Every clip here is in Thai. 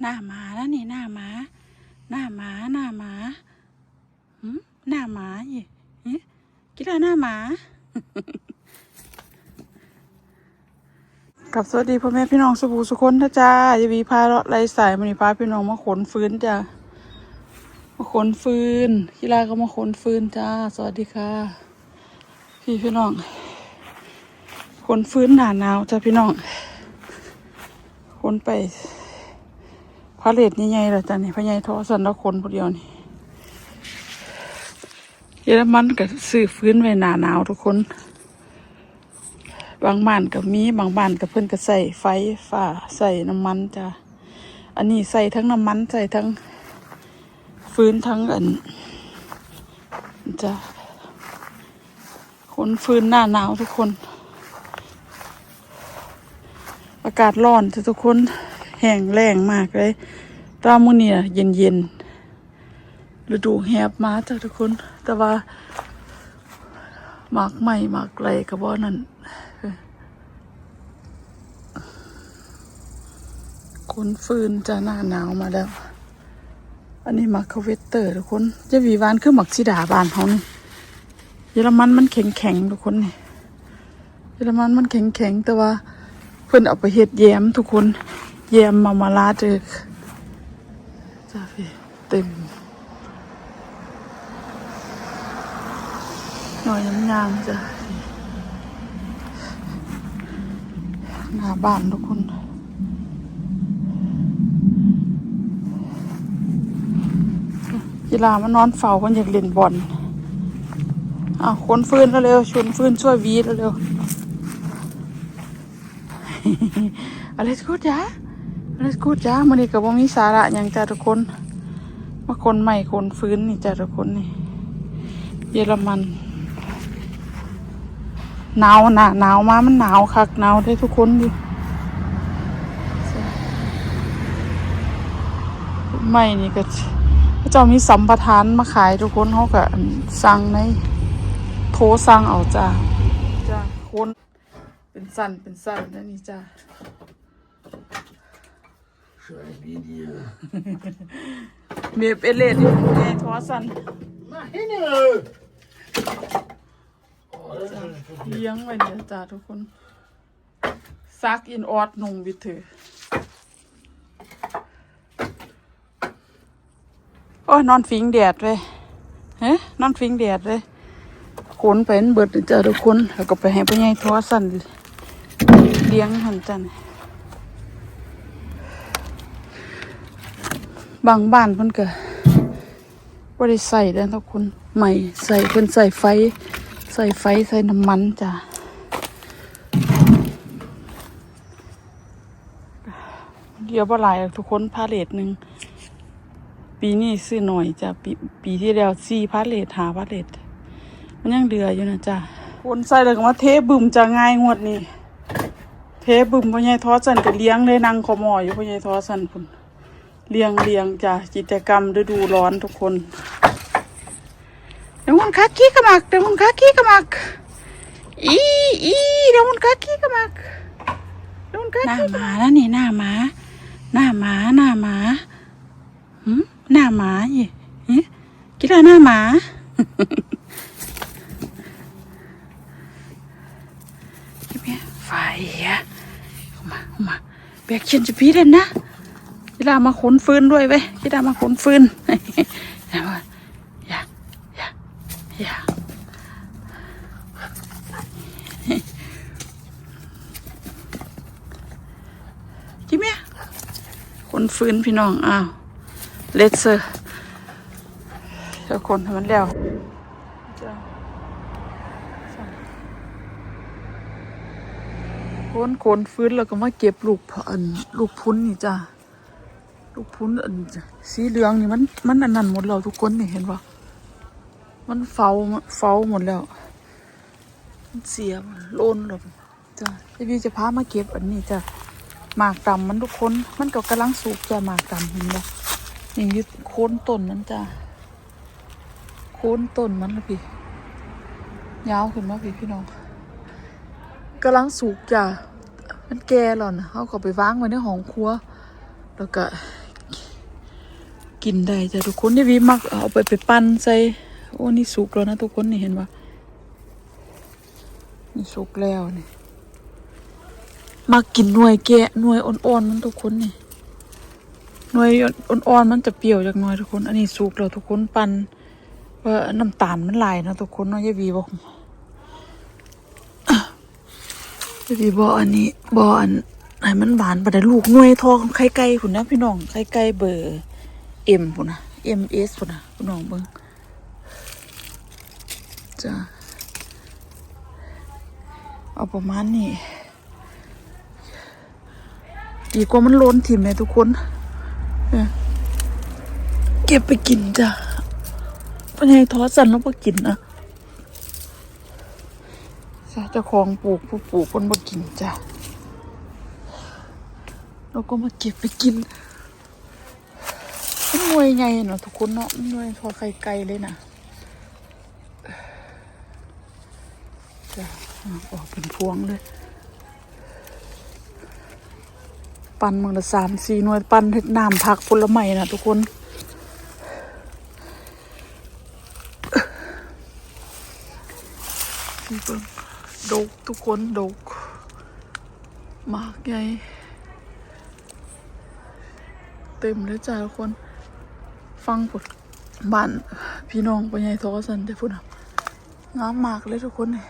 หน้าหมาแล้วนี่หน้าหมา หน้าหมาหน้าหมาหืมหน้าหมาอีกินอะไรหน้าหมากับสวัสดีพ่อแม่พี่น้องสุภูสุคนนะจ้าอย่าวีพาเลาะไรสายมันนี่พาพี่น้องมาขนฟื้นจ้ามาขนฟืนกีฬาก็มาขนฟืนจ้า สวัสดีค่ะ พี่พี่น้องขนฟื้นหนาหนาวจ้าพี่น้องขนไปาเลทใหญ่ๆเลยจ้านี่พญายทอสันแล้วขนผู้เดียวนี่เยอรมันก็ซื้อฟื้นไว้หนาหนาวทุกคน บางบ้านก็มีบางบ้านก็เพิ่นก็ใส่ไฟฟ้าใส่น้ำมันจ้ะอันนี้ใส่ทั้งน้ำมันใส่ทั้งฟื้นทั้งอันจ้ะคนฟื้นหน้าหนาวทุกคน อากาศร้อนจ้ะทุกคน แห้งแรงมากเลยตามื้อนี้เย็นเย็นๆฤดูแหบมาจ้ะทุกคน แต่ว่าหมากใหม่หมากไรก็บ่นั่นคนฟืนจะหน้าหนาวมาแล้ว อันนี้มักคาเวสเตอร์ทุกคนจะวีวานคือหมักซิดาบานเขานี่เยอรมันมันแข็งแข็งๆทุกคนนี่เยอรมันมันแข็งแข็งๆแต่ว่าเพิ่อนเอาไปเฮ็ดแยมทุกคน แยมมามาลาเจอจ้าพี่เต็มหน่อยน้ำยางจ้ะหน้าบ้านทุกคนกีฬามานอนเฝ้าคนอยากเล่นบอลอ้าคนฟืนแล้วเร็วชวนฟื้นช่วยวีแล้วเร็ว อะไรกูจ้าอะ ไรกูจ้ามันนี่กับว่ามีสาระอย่างจ้าทุกคนมาคนใหม่คนฟื้นนี่จ้าทุกคนนี่ เยอรมันหนาวหนาหนาวมามันหนาวคักหนาวได้ทุกคนดิไม่นี่ก็พระเจ้ามีสัมปทานมาขายทุกคนเขาก็สั่งในโทรสั่งเอาจ้าจ้าคนเป็นสั้นเป็นสั้นแล้วนี่จ้า Scheiß Video. เมียบเอเลดนี่แม่โทรสั่น Na, Himmel! Oh, das ist เลี้ยงไว้เนี่ยจ้าทุกคน ซักอินออดนงวิเถอโอ้ยนอนฟิงแดดเลยเฮ้นอนฟิงแดดเลยขนไปนเบิดเลยจ้าทุกคน แล้วก็ไปให้พ่อใหญ่ทรสั่นเลี้ยงหันจัน บางบ้านเพิ่นก็บ่ได้ใส่แล้วทุกคนใหม่ใส่เพิ่นใส่ไฟ ใส่ไฟใส่น้ำมันจ้ะเดียวบ่หลายทุกคนพาเลทหนึ่งปีนี้ซื้อหน่อยจ้ะปีปีที่แล้วสี่พาเลทหาพาเลทมันยังเดืออยู่นะจ้ะคนใส่เลยก็มาเทบึมจะง่ายงวดนี้เทบึมพ่อใหญ่ทอสันก็เลี้ยงเลยนั่งขอมออยู่พ่อใหญ่ทอสันพุ่น เลียงเลียงจ้ะกิจกรรมฤดูร้อนทุกคนเดี๋ยวมันคักขี้กระมักเดี๋ยวมันคักขี้กระมักอีอีเดี๋ยวมันคักขี้กระมักเดี๋ยวมันคักขี้หน้าหมาแล้วนี่หน้าหมาหน้าหมาหน้าหมาหืมหน้าหมาอีหึกินอะไรหน้าหมาเบียไฟอะเอามาเอามาแบกเชียนจะพีเด่นนะ กีฬามาขนฟืนด้วยเว้ยกีฬามาขนฟืนอย่ามาอย่าอย่าจิเมียคนฟื้นพี่น้อง อ้าว เลดเซอร์เจ้าคนให้มันแล้วจะคนคนฟื้นแล้วก็มาเก็บลูกพอันลูกพุ้นนี่จ้ะ ลูกพุ้นอันสีเหลืองนี่มันมันอันนั้นหมดแล้วทุกคนนี่เห็นปะมันเฝ้าเฝ้าหมดแล้ว มันเสียมันโลนหลบจ้ะพี่พี่จะพามาเก็บอันนี้จ้ะหมากดำมันทุกคนมันก็กำลังสุกจ้ะหมากดำเห็นบ่นี่ยึดโคนต้นมันจ้ะโคนต้นมันละพี่ยาวขึ้นมาพี่พี่น้องกำลังสุกจ้ะมันแก่แล้วนะเขาก็ไปวางไว้ในห้องครัวแล้วก็ กินได้จ้ะทุกคนนี่วีมักเอาไปไปปั้นใส่โอ้นี่สุกแล้วนะทุกคนนี่เห็นปะนี่สุกแล้วนี่มากินหน่วยแกะหน่วยอ่อนๆมันทุกคนนี่หน่วยอ่อนๆมันจะเปรี้ยวจากหน่วยทุกคน อันนี้สุกแล้วทุกคนปั้นว่าน้ำตาลมันหลายนะทุกคนเนาะยายบีบอกยายบีบอกอันนี้บอกอันให้มันหวานปานใดลูกหน่วยทองไข่ไก่พุ่นนะพี่น้องไข่ไก่เบอร์ เอ็มพุ่นนะเอ็มเอสพุ่นนะพี่น้องเบิ่งจ้าเอาประมาณนี้ดีกว่ามันล้นถิ่มเลยทุกคนเก็บไปกินจ้ะเป็นไงทอสันแล้วก็กินนะจ้ะเจ้าของปลูกผู้ปลูกคนบ่กินจ้ะแล้วก็มาเก็บไปกิน มันหน่วยไงเนาะทุกคนเนาะมันหน่วยทอดไข่ไก่เลยนะจะออกเป็นพวงเลย ปั่นมันละสามสี่หน่วยปั่นเห็ดน้ำผักผลไม้นะทุกคนดกทุกคนดกมากใหญ่เต็มเลยจ้าทุกคน ฟังผดบ้านพี่น้องปัญญาทอสันได้พูดนะงามมากเลยทุกคนเลย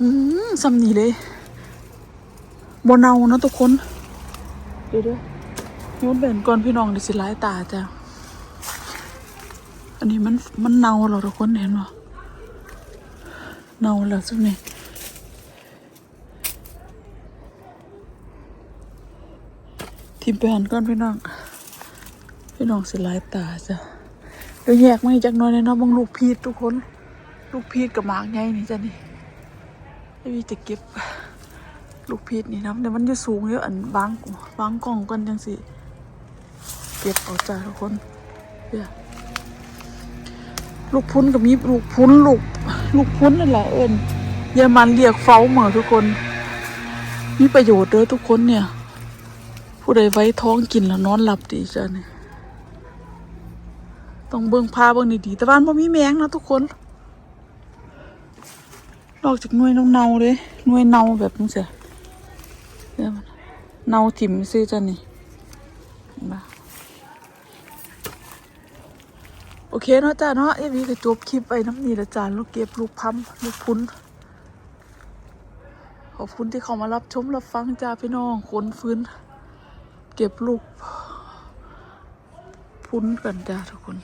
อืมสำนีเลยบนเนานะทุกคนเดี๋ยวดี๋ยวโยนแบ่นก่อนพี่น้องดิสิร้ายตาจ้ะอันนี้มันมันเนาเหรอทุกคนเห็นป่เนาแล้วสุดนี่ ทิมไปหันก่อนพี่น้อง พี่น้องสิลายตาจ้ะเดี๋ยวแยกมาอีกจักหน้อยเลยเนาะบางลูกพีชทุกคน ลูกพีชกับหมากใหญ่นี่จ้ะนี่ไอ้วีจะเก็บ ลูกพีชนี่นะเดี๋ยวมันจะสูงเยอะอันบางบางกล่องกันจังสิเก็บเอาจ้ะทุกคนเดี๋ยวลูกพุ้นกับมีลูกพุ้นลูกลูกพุ้นนั่นแหละเอิญเยอรมันเรียกเฝ้าเหมือทุกคน มีประโยชน์เด้อทุกคนเนี่ย ผู้ใดไว้ท้องกินแล้วนอนหลับดีจ้ะเนี่ยต้องเบิ่งพาเบิ่งดีๆแต่บ้านบ่มีแมงนะทุกคน นอกจากหน่วยเน่าๆเลยหน่วยเน่าแบบนี้เสียเน่าถิ่มซื้อจ้ะนี่เห็นปะโอเคเนาะจ้าเนาะเอวีก็จบคลิปไปน้ำนี่ละจ้าลูกเก็บลูกพัมลูกพุ้นขอบคุณที่เข้ามารับชมรับฟังจ้าพี่น้องคนฟื้น เก็บลูกพุ้นกันจ้าทุกคน